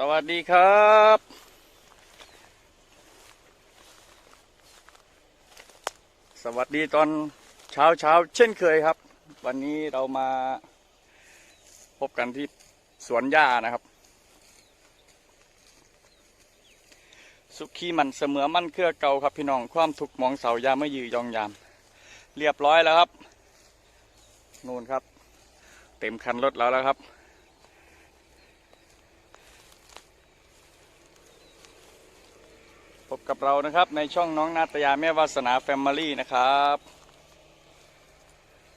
สวัสดีครับ สวัสดีตอนเช้าเช้าเช่นเคยครับ วันนี้เรามาพบกันที่สวนหญ้านะครับ สุขีมันเสมอมั่นเครือเก่าครับพี่น้องความถูกข์มองเสายาไม่ยือยองยาม เรียบร้อยแล้วครับ นู่นครับ เต็มคันรถแล้วแล้วครับ พบ กับเรานะครับในช่องน้องนาตยาแม่วาสนาแฟมิลี่นะครับ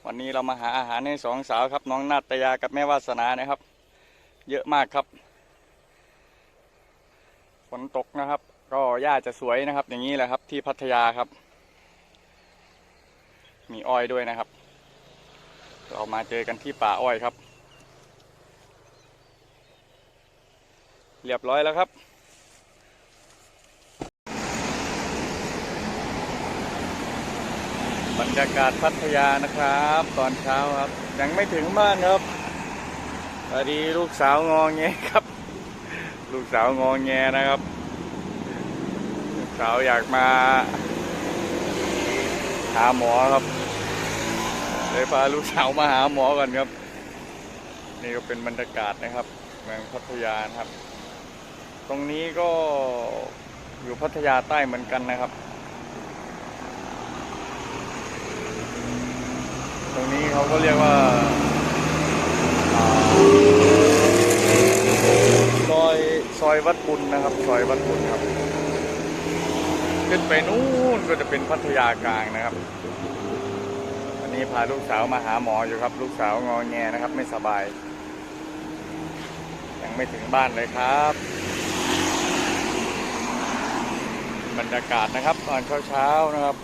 วันนี้เรามาหาอาหารให้สองสาวครับ น้องนาตยากับแม่วาสนานะครับ เยอะมากครับฝนตกนะครับ ก็หญ้าจะสวยนะครับ อย่างนี้แหละครับ ที่พัทยาครับ มีอ้อยด้วยนะครับ เรามาเจอกันที่ป่าอ้อยครับ เรียบร้อยแล้วครับ บรรยากาศพัทยานะครับ ตอนเช้าครับ ยังไม่ถึงบ้านครับพอดีลูกสาวงองแงครับ ลูกสาวงองแงนะครับ ลูกสาวอยากมา หาหมอครับเลยพาลูกสาวมาหาหมอก่อนครับ นี่ก็เป็นบรรยากาศนะครับเมืองพัทยานะครับ ตรงนี้ก็อยู่พัทยาใต้เหมือนกันนะครับ รงนี้เขาก็เรียกว่าซอยซอยวัดบุญนะครับ ซอยวัดบุญครับขึ้นไปนู่นก็จะเป็นพัทยากลางนะครับวันนี้พาลูกสาวมาหาหมออยู่ครับ ลูกสาวงอแงนะครับ ไม่สบาย ยังไม่ถึงบ้านเลยครับ บรรยากาศนะครับ ตอนเช้าๆนะครับ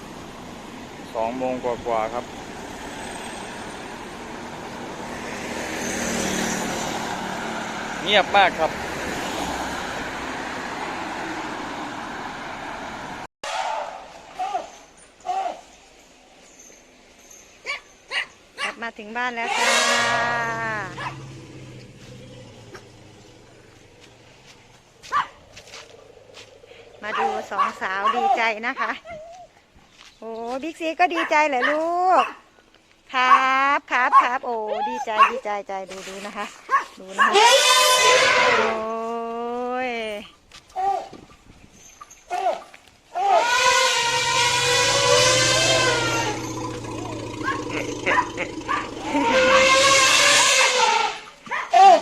สองโมงกว่าๆครับ เงียบมากครับ กลับมาถึงบ้านแล้วจ้ามาดูสองสาวดีใจนะคะ โอ้บิ๊กซีก็ดีใจเหรอลูก ครับครับครับโอ้ดีใจดีใจใจดูดูนะคะ ดูนะคะโอ้ย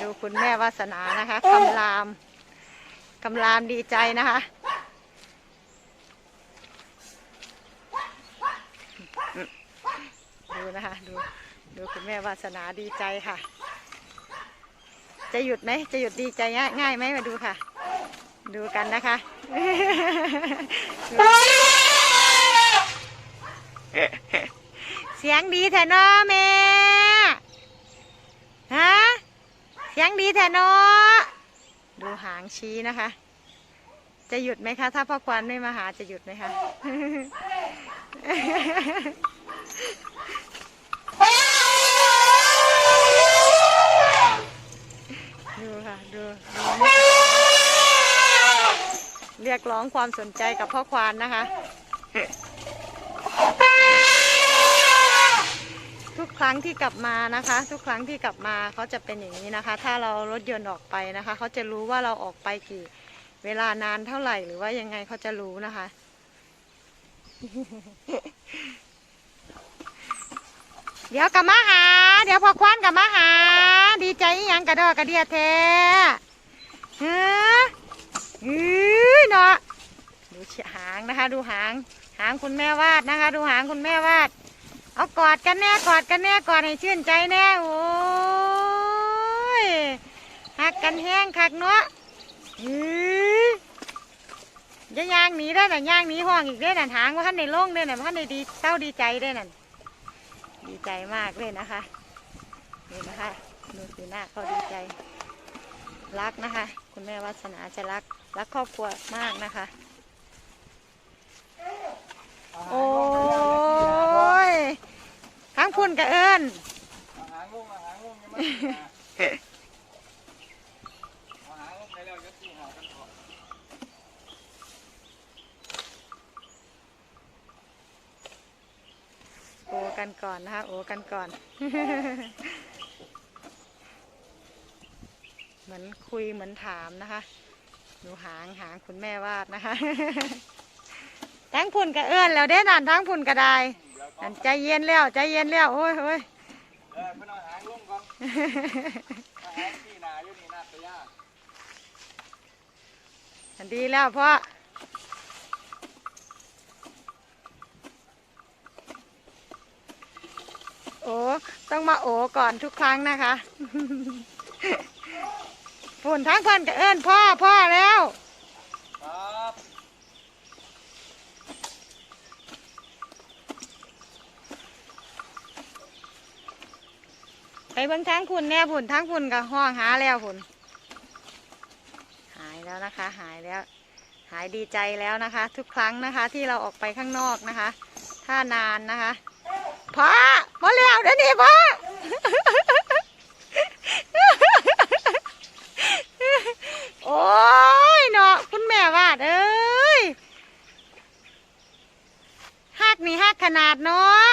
ดูคุณแม่วาสนานะคะคำรามคำรามดีใจนะคะ ดูนะคะ ดู ดูคุณแม่วาสนาดีใจค่ะ จะหยุดไหม จะหยุดดีใจง่ายไหมมาดูค่ะ ดูกันนะคะเสียงดีแท้นอแม่ฮะเสียงดีแท้นอดูหางชี้นะคะ จะหยุดไหมคะ ถ้าพ่อควันไม่มาหาจะหยุดไหมคะ ดูค่ะดูดูเรียกร้องความสนใจกับพ่อควานนะคะ ทุกครั้งที่กลับมานะคะ ทุกครั้งที่กลับมาเขาจะเป็นอย่างนี้นะคะ ถ้าเรารถยนต์ออกไปนะคะ เขาจะรู้ว่าเราออกไปกี่ เวลานานเท่าไหร่หรือว่ายังไงเขาจะรู้นะคะเดี๋ยวกลับมาหา เดี๋ยวพอควันกลับมาหา ดีใจอิหยังกระดอกกระเดียแท้เฮ้ออือเนาะดูเฉียหางนะคะ ดูหาง หางคุณแม่วาดนะคะ ดูหางคุณแม่วาด เอากอดกันแน่กอดกันแน่กอดให้ชื่นใจแน่โอ้ยหักกันแห้งคักเนาะอืออย่าย่างหนีได้อน่ะย่างหนีห้องอีกได้อน่ะหางว่าท่านในโล่งได้อน่ะท่านในดีเต้าดีใจได้อน่ะดีใจมากเลยนะคะนี่นะคะ ดูสีหน้าเขาดีใจ รักนะคะ คุณแม่วาสนาจะรัก รักครอบครัวมากนะคะ โอ้ยข้างพุ่นกับเอิญโอ้กันก่อนนะคะ โอ้กันก่อน มือนคุยเหมือนถามนะคะดูหางหางคุณแม่วาดนะคะทั้งพุ่นกระเอื้อนแล้วเด้นั่นทั้งพุ่นกระไดนั่นใจเย็นแล้วใจเย็นแล้วโอ้ยโอ้ยเออเพิ่นอาหางลงก่อนหางที่นาอยู่นี่นาตะยาอันดีแล้วพ่อโอ้ต้องมาโอก่อนทุกครั้งนะคะ ฝุ่นทั้งเพื่อนกับเอิญพ่อพ่อแล้วครับไปเบิ่งทั้งคุณแน่ฝุ่นทั้งฝุ่นกับห้องหาแล้วฝุ่นหายแล้วนะคะ หายแล้ว หายดีใจแล้วนะคะ ทุกครั้งนะคะ ที่เราออกไปข้างนอกนะคะ ถ้านานนะคะพ่อพ่อแล้วเดี๋ยวนี้พ่อ โอ้ยเนาะคุณแม่วาดเอ้ยฮักนี่ฮักขนาดเนาะ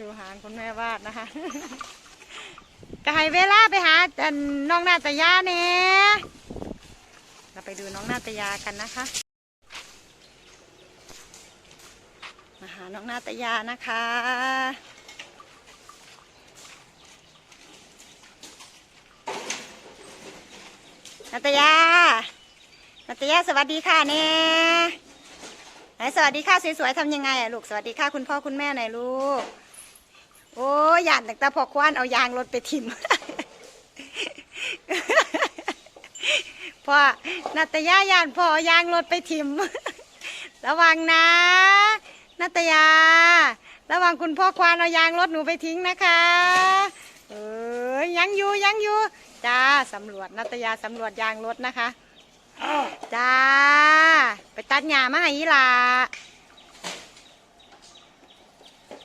ดูหางคุณแม่วาดนะคะก็ให้เวลาไปหาอันน้องนาตยาเนี่ยเราไปดูน้องนาตยากันนะคะ มาหาน้องนาตยานะคะนาตยานาตยาสวัสดีค่ะเนี่ยไหนสวัสดีค่ะสวยๆทำยังไงอะลูกสวัสดีค่ะคุณพ่อคุณแม่หน่อยลูก โอ้ยหยาดแต่ตาพอควานเอายางรถไปทิมพ่อนาตยายานพ่อเอายางรถไปทิม ระวังนะนาตยา ระวังคุณพ่อควานเอายางรถหนูไปทิ้งนะคะ เอ้ยยังอยู่ยังอยู่จ้าสำรวจนาตยาสำรวจยางรถนะคะจ้า ไปตัดหญ้ามาให้ยีหลา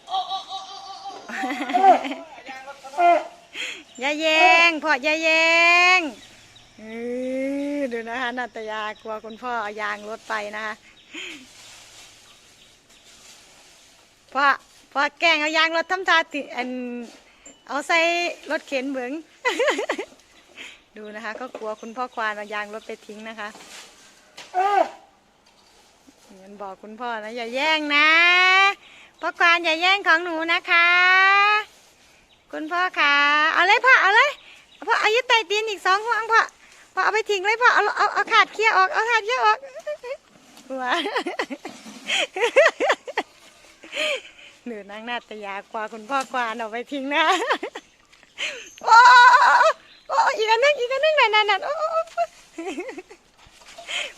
อ ย่าแยงพ่ออย่าแยงเออดูนะคะนาตยากลัวคุณพ่อเอายางรถไปนะคะพ่อพ่อแกล้งเอายางรถทำทาติอันเอาใส่รถเข็นเบิงดูนะคะ ก็กลัวคุณพ่อควานเอายางรถไปทิ้งนะคะเหมือนบอกคุณพ่อนะอย่าแย่งนะ พ่อควานอย่าแย่งของหนูนะคะ คุณพ่อคะเอาเลยพ่อเอาเลยพ่อเอายึดไตตีนอีกสองห่วงพ่อพ่อเอาไปทิ้งเลยพ่อเอาเอาเอาขาดเคี้ยวออกเอาขาดเคี้ยวออกหัวหนูนางนาตยากว่าคุณพ่อกวานเอาไปทิ้งนะโอ้โอ้อีกอันนึงอีกอันนึงนั่นนั่นนั่นโอ้โอ้โอ้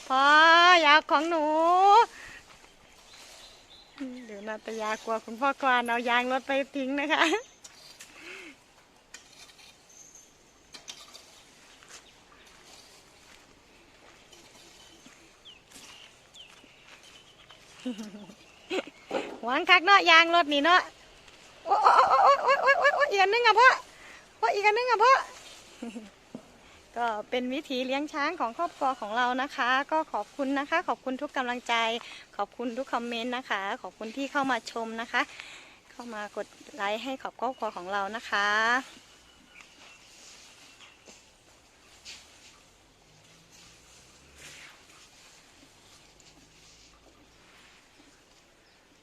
พ่ออยากของหนู นาตยากลัวคุณพ่อกวานเอายางรถไปทิ้งนะคะ หวังคักเนาะยางรถนี่เนาะ โอ้ยโอ้ยโอ้ยโอ้โอ้โอ้โอ้อีกอันนึงอะพ่อพ่ออีกอันนึงอะพ่อ ก็เป็นวิธีเลี้ยงช้างของครอบครัวของเรานะคะ ก็ขอบคุณนะคะ ขอบคุณทุกกำลังใจ ขอบคุณทุกคอมเมนต์นะคะ ขอบคุณที่เข้ามาชมนะคะ เข้ามากดไลค์ให้ขอบครอบครัวของเรานะคะ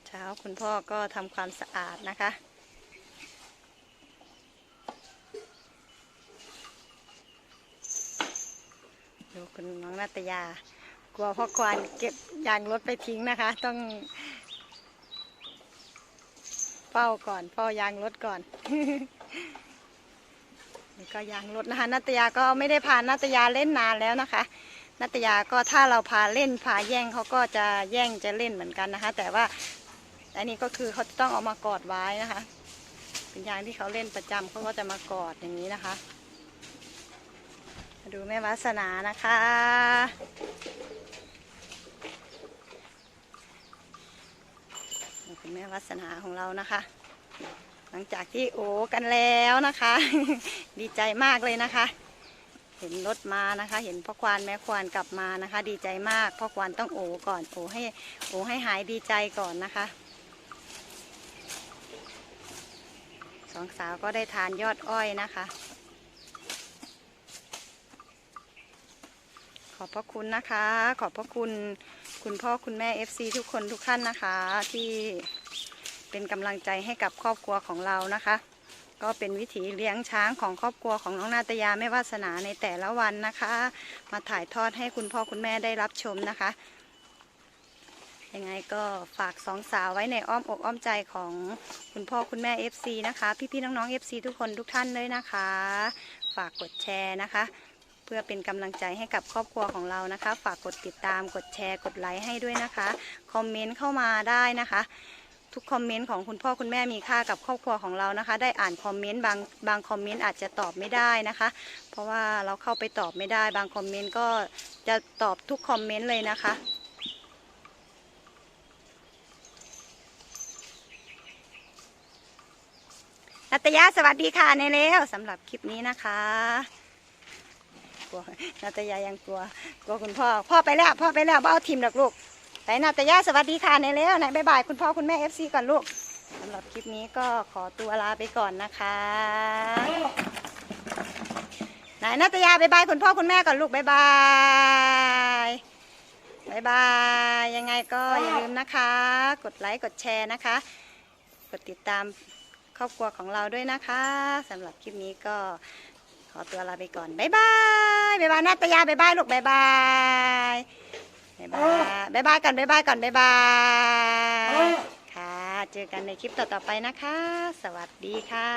เช้าคุณพ่อก็ทำความสะอาดนะคะ ดูคุณน้องนา ตยา กลัวพ่อควานเก็บยางรถไปทิ้งนะคะ ต้องเฝ้าก่อนเฝ้ายางรถก่อนนี่ก็ยางรถนะคะนาตยาก็ไม่ได้พานาตยาเล่นนานแล้วนะคะนาตยาก็ถ้าเราพาเล่นพาแย่งเขาก็จะแย่งจะเล่นเหมือนกันนะคะ แต่ว่าอันนี้ก็คือเขาจะต้องเอามากอดไว้นะคะ เป็นยางที่เขาเล่นประจำเขาก็จะมากอดอย่างนี้นะคะ ดูแม่วาสนานะคะ คุณแม่วาสนาของเรานะคะ หลังจากที่โอ้กันแล้วนะคะ ดีใจมากเลยนะคะ เห็นรถมานะคะ เห็นพ่อควานแม่ควานกลับมานะคะ ดีใจมากพ่อควานต้องโอก่อนโอให้โอให้หายดีใจก่อนนะคะสองสาวก็ได้ทานยอดอ้อยนะคะ อบพระคุณนะคะ ขอบพระคุณคุณพ่อคุณแม่ FC ทุกคนทุกท่านนะคะ ที่เป็นกำลังใจให้กับครอบครัวของเรานะคะ ก็เป็นวิถีเลี้ยงช้างของครอบครัวของน้องนาตยาแม่วาสนาในแต่ละวันนะคะ มาถ่ายทอดให้คุณพ่อคุณแม่ได้รับชมนะคะยังไงก็ฝากสองสาวไว้ในอ้อมอกอ้อมใจของคุณพ่อคุณแม่ FC นะคะ พี่ๆน้องๆ FC ทุกคนทุกท่านเลยนะคะ ฝากกดแชร์นะคะ พื่อเป็นกำลังใจให้กับครอบครัวของเรานะคะ ฝากกดติดตามกดแชร์กดไลค์ให้ด้วยนะคะ คอมเมนต์เข้ามาได้นะคะ ทุกคอมเมนต์ของคุณพ่อคุณแม่มีค่ากับครอบครัวของเรานะคะ ได้อ่านคอมเมนต์บางบางคอมเมนต์อาจจะตอบไม่ได้นะคะ เพราะว่าเราเข้าไปตอบไม่ได้ บางคอมเมนต์ก็จะตอบทุกคอมเมนต์เลยนะคะนัตยาสวัสดีค่ะในแล้วสำหรับคลิปนี้นะคะ กลัวนัตยายังกลัวกลัวคุณพ่อพ่อไปแล้วพ่อไปแล้วบ่เอาทีมหรอกลูกแต่นัตยาสวัสดีค่ะในแล้วไหนบ๊ายบายคุณพ่อคุณแม่เอฟซีก่อนลูกสำหรับคลิปนี้ก็ขอตัวลาไปก่อนนะคะไหนนัตยาบ๊ายบายคุณพ่อคุณแม่ก่อนลูกบ๊ายบายบายบาย ยังไงก็อย่าลืมนะคะ กดไลค์ กดแชร์นะคะ กดติดตามครอบครัวของเราด้วยนะคะสำหรับคลิปนี้ก็ขอตัวลาไปก่อน บ๊ายบายายบ๊ายบายนาตยาบ๊ายบายลูกบ๊ายบายบ๊ายบายบ๊ายบายก่อนบ๊ายบายก่อนบ๊ายบายค่ะ เจอกันในคลิปต่อๆไปนะคะ สวัสดีค่ะ